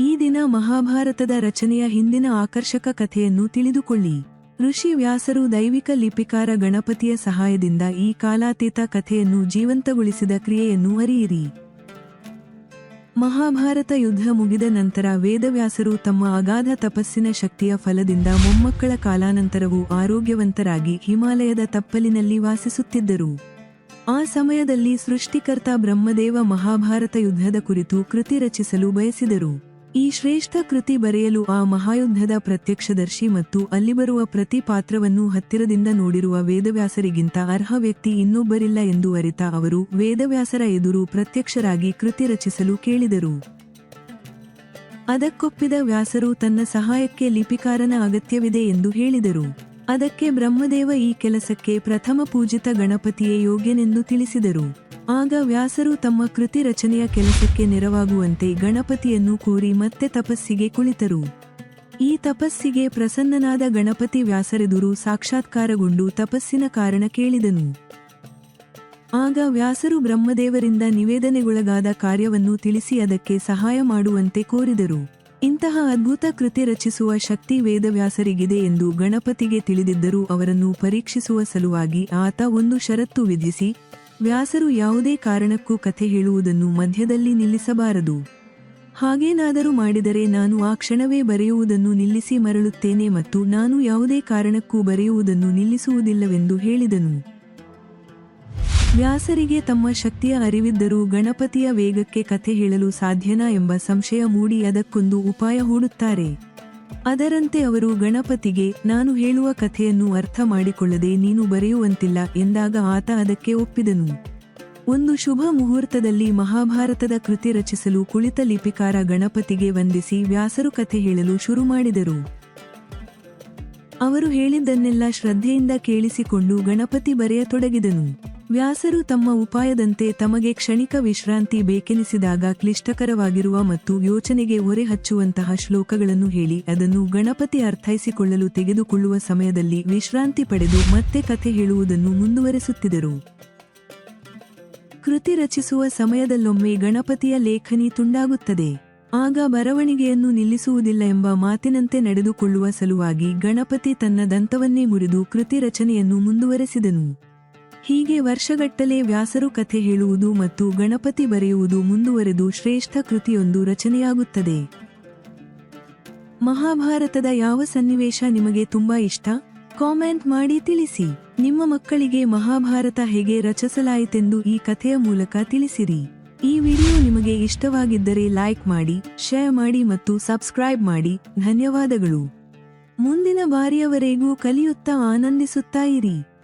ಈ ದಿನ ಮಹಾಭಾರತದ ರಚನೆಯ ಹಿಂದಿನ ಆಕರ್ಷಕ ಕಥೆಯನ್ನು ತಿಳಿದುಕೊಳ್ಳಿ. ಋಷಿ ವ್ಯಾಸರು ದೈವಿಕ ಲಿಪಿಕಾರ ಗಣಪತಿಯ ಸಹಾಯದಿಂದ ಈ ಕಾಲಾತೀತ ಕಥೆಯನ್ನು ಜೀವಂತಗೊಳಿಸಿದ ಕ್ರಿಯೆಯನ್ನು ಅರಿಯಿರಿ. ಮಹಾಭಾರತ ಯುದ್ಧ ಮುಗಿದ ನಂತರ ವೇದವ್ಯಾಸರು ತಮ್ಮ ಅಗಾಧ ತಪಸ್ಸಿನ ಶಕ್ತಿಯ ಫಲದಿಂದ ಮೊಮ್ಮಕ್ಕಳ ಕಾಲಾನಂತರವೂ ಆರೋಗ್ಯವಂತರಾಗಿ ಹಿಮಾಲಯದ ತಪ್ಪಲಿನಲ್ಲಿ ವಾಸಿಸುತ್ತಿದ್ದರು. ಆ ಸಮಯದಲ್ಲಿ ಸೃಷ್ಟಿಕರ್ತ ಬ್ರಹ್ಮದೇವ ಮಹಾಭಾರತ ಯುದ್ಧದ ಕುರಿತು ಕೃತಿ ರಚಿಸಲು ಬಯಸಿದರು. ಈ ಶ್ರೇಷ್ಠ ಕೃತಿ ಬರೆಯಲು ಆ ಮಹಾಯುದ್ಧದ ಪ್ರತ್ಯಕ್ಷದರ್ಶಿ ಮತ್ತು ಅಲ್ಲಿ ಬರುವ ಪ್ರತಿ ಪಾತ್ರವನ್ನು ಹತ್ತಿರದಿಂದ ನೋಡಿರುವ ವೇದವ್ಯಾಸರಿಗಿಂತ ಅರ್ಹ ವ್ಯಕ್ತಿ ಇನ್ನೊಬ್ಬರಿಲ್ಲ ಎಂದು ಅರಿತ ಅವರು ವೇದವ್ಯಾಸರ ಎದುರು ಪ್ರತ್ಯಕ್ಷರಾಗಿ ಕೃತಿ ರಚಿಸಲು ಕೇಳಿದರು. ಅದಕ್ಕೊಪ್ಪಿದ ವ್ಯಾಸರು ತನ್ನ ಸಹಾಯಕ್ಕೆ ಲಿಪಿಕಾರನ ಅಗತ್ಯವಿದೆ ಎಂದು ಹೇಳಿದರು. ಅದಕ್ಕೆ ಬ್ರಹ್ಮದೇವ ಈ ಕೆಲಸಕ್ಕೆ ಪ್ರಥಮ ಪೂಜಿತ ಗಣಪತಿಯೇ ಯೋಗ್ಯನೆಂದು ತಿಳಿಸಿದರು. ಆಗ ವ್ಯಾಸರು ತಮ್ಮ ಕೃತಿ ರಚನೆಯ ಕೆಲಸಕ್ಕೆ ನೆರವಾಗುವಂತೆ ಗಣಪತಿಯನ್ನು ಕೋರಿ ಮತ್ತೆ ತಪಸ್ಸಿಗೆ ಕುಳಿತರು. ಈ ತಪಸ್ಸಿಗೆ ಪ್ರಸನ್ನನಾದ ಗಣಪತಿ ವ್ಯಾಸರೆದುರು ಸಾಕ್ಷಾತ್ಕಾರಗೊಂಡು ತಪಸ್ಸಿನ ಕಾರಣ ಕೇಳಿದನು. ಆಗ ವ್ಯಾಸರು ಬ್ರಹ್ಮದೇವರಿಂದ ನಿವೇದನೆಗೊಳಗಾದ ಕಾರ್ಯವನ್ನು ತಿಳಿಸಿ ಅದಕ್ಕೆ ಸಹಾಯ ಮಾಡುವಂತೆ ಕೋರಿದರು. ಇಂತಹ ಅದ್ಭುತ ಕೃತಿ ರಚಿಸುವ ಶಕ್ತಿ ವೇದವ್ಯಾಸರಿಗಿದೆ ಎಂದು ಗಣಪತಿಗೆ ತಿಳಿದಿದ್ದರೂ ಅವರನ್ನು ಪರೀಕ್ಷಿಸುವ ಸಲುವಾಗಿ ಆತ ಒಂದು ಷರತ್ತು ವಿಧಿಸಿ, ವ್ಯಾಸರು ಯಾವುದೇ ಕಾರಣಕ್ಕೂ ಕಥೆ ಹೇಳುವುದನ್ನು ಮಧ್ಯದಲ್ಲಿ ನಿಲ್ಲಿಸಬಾರದು. ಹಾಗೇನಾದರೂ ಮಾಡಿದರೆ ನಾನು ಆ ಕ್ಷಣವೇ ಬರೆಯುವುದನ್ನು ನಿಲ್ಲಿಸಿ ಮರಳುತ್ತೇನೆ ಮತ್ತು ನಾನು ಯಾವುದೇ ಕಾರಣಕ್ಕೂ ಬರೆಯುವುದನ್ನು ನಿಲ್ಲಿಸುವುದಿಲ್ಲವೆಂದು ಹೇಳಿದನು. ವ್ಯಾಸರಿಗೆ ತಮ್ಮ ಶಕ್ತಿಯ ಅರಿವಿದ್ದರೂ ಗಣಪತಿಯ ವೇಗಕ್ಕೆ ಕಥೆ ಹೇಳಲು ಸಾಧ್ಯನಾ ಎಂಬ ಸಂಶಯ ಮೂಡಿ ಅದಕ್ಕೊಂದು ಉಪಾಯ ಹೂಡುತ್ತಾರೆ. ಅದರಂತೆ ಅವರು ಗಣಪತಿಗೆ, ನಾನು ಹೇಳುವ ಕಥೆಯನ್ನು ಅರ್ಥ ಮಾಡಿಕೊಳ್ಳದೆ ನೀನು ಬರೆಯುವಂತಿಲ್ಲ ಎಂದಾಗ ಆತ ಅದಕ್ಕೆ ಒಪ್ಪಿದನು. ಒಂದು ಶುಭ ಮುಹೂರ್ತದಲ್ಲಿ ಮಹಾಭಾರತದ ಕೃತಿ ರಚಿಸಲು ಕುಳಿತ ಲಿಪಿಕಾರ ಗಣಪತಿಗೆ ವಂದಿಸಿ ವ್ಯಾಸರು ಕಥೆ ಹೇಳಲು ಶುರು ಮಾಡಿದರು. ಅವರು ಹೇಳಿದ್ದನ್ನೆಲ್ಲ ಶ್ರದ್ಧೆಯಿಂದ ಕೇಳಿಸಿಕೊಂಡು ಗಣಪತಿ ಬರೆಯತೊಡಗಿದನು. ವ್ಯಾಸರು ತಮ್ಮ ಉಪಾಯದಂತೆ ತಮಗೆ ಕ್ಷಣಿಕ ವಿಶ್ರಾಂತಿ ಬೇಕೆನಿಸಿದಾಗ ಕ್ಲಿಷ್ಟಕರವಾಗಿರುವ ಮತ್ತು ಯೋಚನೆಗೆ ಹೊರೆ ಹಚ್ಚುವಂತಹ ಶ್ಲೋಕಗಳನ್ನು ಹೇಳಿ ಅದನ್ನು ಗಣಪತಿ ಅರ್ಥೈಸಿಕೊಳ್ಳಲು ತೆಗೆದುಕೊಳ್ಳುವ ಸಮಯದಲ್ಲಿ ವಿಶ್ರಾಂತಿ ಪಡೆದು ಮತ್ತೆ ಕಥೆ ಹೇಳುವುದನ್ನು ಮುಂದುವರೆಸುತ್ತಿದ್ದರು ಕೃತಿ ರಚಿಸುವ ಸಮಯದಲ್ಲೊಮ್ಮೆ ಗಣಪತಿಯ ಲೇಖನಿ ತುಂಡಾಗುತ್ತದೆ. ಆಗ ಬರವಣಿಗೆಯನ್ನು ನಿಲ್ಲಿಸುವುದಿಲ್ಲ ಎಂಬ ಮಾತಿನಂತೆ ನಡೆದುಕೊಳ್ಳುವ ಸಲುವಾಗಿ ಗಣಪತಿ ತನ್ನ ದಂತವನ್ನೇ ಮುರಿದು ಕೃತಿ ರಚನೆಯನ್ನು ಮುಂದುವರೆಸಿದನು. ಹೀಗೆ ವರ್ಷಗಟ್ಟಲೆ ವ್ಯಾಸರು ಕಥೆ ಹೇಳುವುದು ಮತ್ತು ಗಣಪತಿ ಬರೆಯುವುದು ಮುಂದುವರೆದು ಶ್ರೇಷ್ಠ ಕೃತಿಯೊಂದು ರಚನೆಯಾಗುತ್ತದೆ. ಮಹಾಭಾರತದ ಯಾವ ಸನ್ನಿವೇಶ ನಿಮಗೆ ತುಂಬಾ ಇಷ್ಟ? ಕಾಮೆಂಟ್ ಮಾಡಿ ತಿಳಿಸಿ. ನಿಮ್ಮ ಮಕ್ಕಳಿಗೆ ಮಹಾಭಾರತ ಹೇಗೆ ರಚಿಸಲಾಯಿತೆಂದು ಈ ಕಥೆಯ ಮೂಲಕ ತಿಳಿಸಿರಿ. ಈ ವಿಡಿಯೋ ನಿಮಗೆ ಇಷ್ಟವಾಗಿದ್ದರೆ ಲೈಕ್ ಮಾಡಿ, ಶೇರ್ ಮಾಡಿ ಮತ್ತು ಸಬ್ಸ್ಕ್ರೈಬ್ ಮಾಡಿ. ಧನ್ಯವಾದಗಳು. ಮುಂದಿನ ಬಾರಿಯವರೆಗೂ ಕಲಿಯುತ್ತಾ ಆನಂದಿಸುತ್ತಾ ಇರಿ.